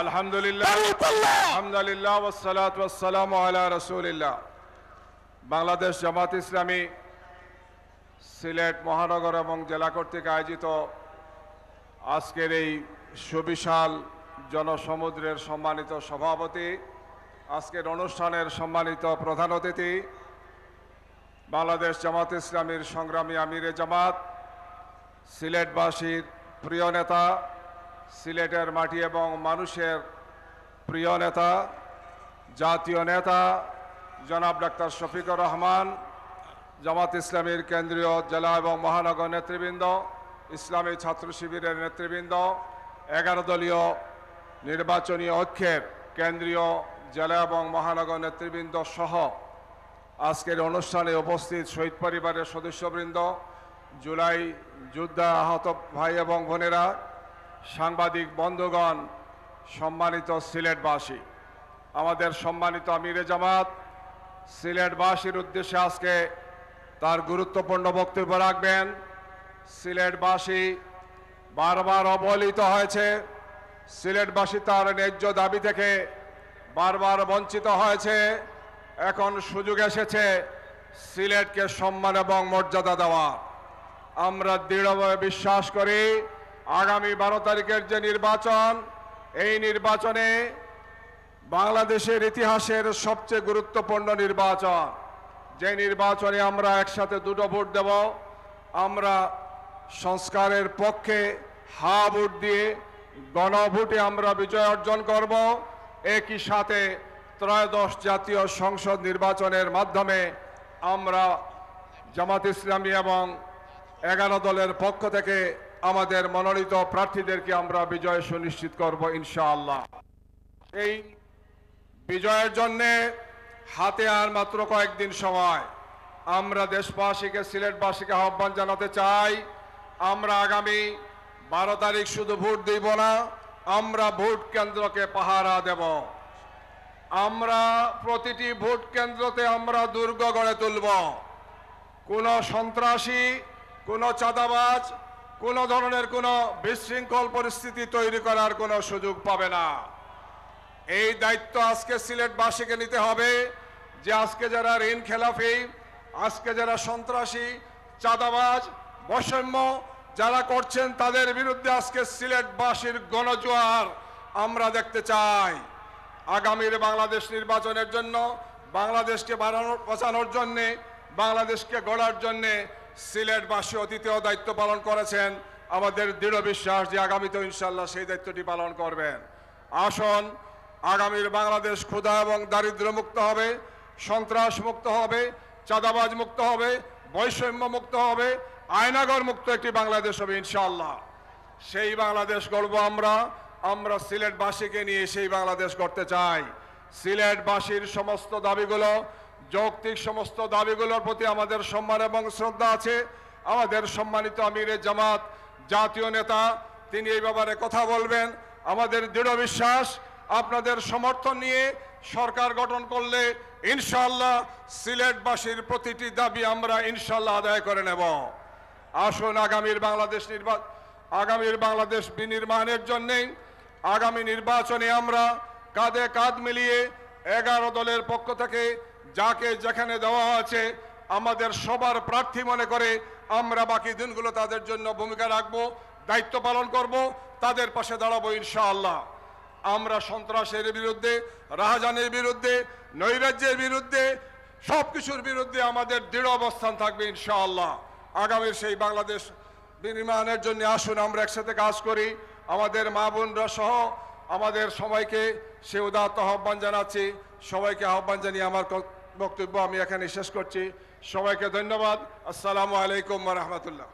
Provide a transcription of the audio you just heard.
আলহামদুলিল্লাহ। বাংলাদেশ জামাত ইসলামী সিলেট মহানগর এবং জেলা কর্তৃক আয়োজিত আজকের এই সুবিশাল জনসমুদ্রের সম্মানিত সভাপতি আজকের অনুষ্ঠানের সম্মানিত প্রধান অতিথি বাংলাদেশ জামাত ইসলামীর সংগ্রামী আমিরে জামাত সিলেটবাসীর প্রিয় নেতা সিলেটের মাটি এবং মানুষের প্রিয় নেতা, জাতীয় নেতা, জনাব ডাক্তার শফিকুর রহমান, জামাত ইসলামীর কেন্দ্রীয় জেলা এবং মহানগর নেতৃবৃন্দ, ইসলামী ছাত্র শিবিরের নেতৃবৃন্দ, এগারো দলীয় নির্বাচনী ঐক্যের কেন্দ্রীয় জেলা এবং মহানগর নেতৃবৃন্দ সহ আজকের অনুষ্ঠানে উপস্থিত শহীদ পরিবারের সদস্যবৃন্দ, জুলাই যুদ্ধা আহত ভাই এবং বোনেরা সাংবাদিক বন্ধুগণ, সম্মানিত সিলেটবাসী। আমাদের সম্মানিত আমিরে জামাত, সিলেটবাসীর উদ্দেশ্যে আজকে তার গুরুত্বপূর্ণ বক্তব্য রাখবেন। সিলেটবাসী বারবার অবহেলিত হয়েছে। সিলেটবাসী তার ন্যায্য দাবি থেকে বারবার বঞ্চিত হয়েছে। এখন সুযোগ এসেছে সিলেটকে সম্মান এবং মর্যাদা দেওয়া আমরা দৃঢ়ভাবে বিশ্বাস করি আগামী বারো তারিখের যে নির্বাচন, এই নির্বাচনে বাংলাদেশের ইতিহাসের সবচেয়ে গুরুত্বপূর্ণ নির্বাচন। যে নির্বাচনে আমরা একসাথে দুটো ভোট দেব, আমরা সংস্কারের পক্ষে হা ভোট দিয়ে গণভোটে আমরা বিজয় অর্জন করব। একই সাথে ত্রয়োদশ জাতীয় সংসদ নির্বাচনের মাধ্যমে আমরা জামাত ইসলামী এবং এগারো দলের পক্ষ থেকে আমাদের মনোনীত প্রার্থীদেরকে আমরা বিজয় সুনিশ্চিত করব ইনশাআল্লাহ। এই বিজয়ের জন্যে হাতে আর মাত্র কয়েকদিন সময়। আমরা দেশবাসীকে, সিলেটবাসীকে আহ্বান জানাতে চাই, আমরা আগামী বারো তারিখ শুধু ভোট দিব না, আমরা ভোট কেন্দ্রকে পাহারা দেব। আমরা প্রতিটি ভোট কেন্দ্রতে আমরা দুর্গ গড়ে তুলব। কোনো সন্ত্রাসী, কোনো চাঁদাবাজ কোনো ধরনের কোনো বিশৃঙ্খল পরিস্থিতি তৈরি করার কোনো সুযোগ পাবে না। এই দায়িত্ব আজকে সিলেটবাসীকে নিতে হবে যে আজকে যারা ঋণ খেলাফি, আজকে যারা সন্ত্রাসী, চাঁদাবাজ, বৈষম্য যারা করছেন তাদের বিরুদ্ধে আজকে সিলেটবাসীর গণজোয়ার আমরা দেখতে চাই। আগামীর বাংলাদেশ নির্বাচনের জন্য, বাংলাদেশকে বাড়ানোর বাঁচানোর জন্যে, বাংলাদেশকে গড়ার জন্যে সিলেটবাসী অতীতেও দায়িত্ব পালন করেছেন। আমাদের দৃঢ় বিশ্বাস যে আগামীতেও ইনশাল্লাহ সেই দায়িত্বটি পালন করবেন। আসন, আগামীর বাংলাদেশ ক্ষুধা এবং দারিদ্র্য মুক্ত হবে, সন্ত্রাস মুক্ত হবে, চাঁদাবাজ মুক্ত হবে, বৈষম্য মুক্ত হবে, আয়নাগর মুক্ত একটি বাংলাদেশ হবে ইনশাল্লাহ। সেই বাংলাদেশ গড়ব আমরা আমরা সিলেটবাসীকে নিয়ে সেই বাংলাদেশ গড়তে চাই। সিলেটবাসীর সমস্ত দাবিগুলো যৌক্তিক সমস্ত দাবিগুলোর প্রতি আমাদের সম্মান এবং শ্রদ্ধা আছে। আমাদের সম্মানিত আমিরে জামাত, জাতীয় নেতা, তিনি এই ব্যাপারে কথা বলবেন। আমাদের দৃঢ় বিশ্বাস, আপনাদের সমর্থন নিয়ে সরকার গঠন করলে ইনশাল্লাহ সিলেটবাসীর প্রতিটি দাবি আমরা ইনশাল্লাহ আদায় করে নেব। আসুন আগামীর বাংলাদেশ নির্বাচন আগামীর বাংলাদেশ বিনির্মাণের জন্যে আগামী নির্বাচনে আমরা কাঁধে কাঁধ মিলিয়ে এগারো দলের পক্ষ থেকে যাকে যেখানে দেওয়া আছে, আমাদের সবার প্রার্থী মনে করে আমরা বাকি দিনগুলো তাদের জন্য ভূমিকা রাখব, দায়িত্ব পালন করব, তাদের পাশে দাঁড়াবো ইনশাআল্লাহ। আমরা সন্ত্রাসের বিরুদ্ধে, রাহাজানের বিরুদ্ধে, নৈরাজ্যের বিরুদ্ধে সব কিছুর বিরুদ্ধে আমাদের দৃঢ় অবস্থান থাকবে ইনশাআল্লাহ। আগামীর সেই বাংলাদেশ বিনির্মাণের জন্য আসুন, আমরা একসাথে কাজ করি। আমাদের মা বোনরা সহ আমাদের সবাইকে সে উদাত্ত আহ্বান জানাচ্ছি। সবাইকে আহ্বান জানিয়ে আমার বক্তব্য আমি এখানে শেষ করছি। সবাইকে ধন্যবাদ। আসসালামু আলাইকুম রহমতুল্লাহ।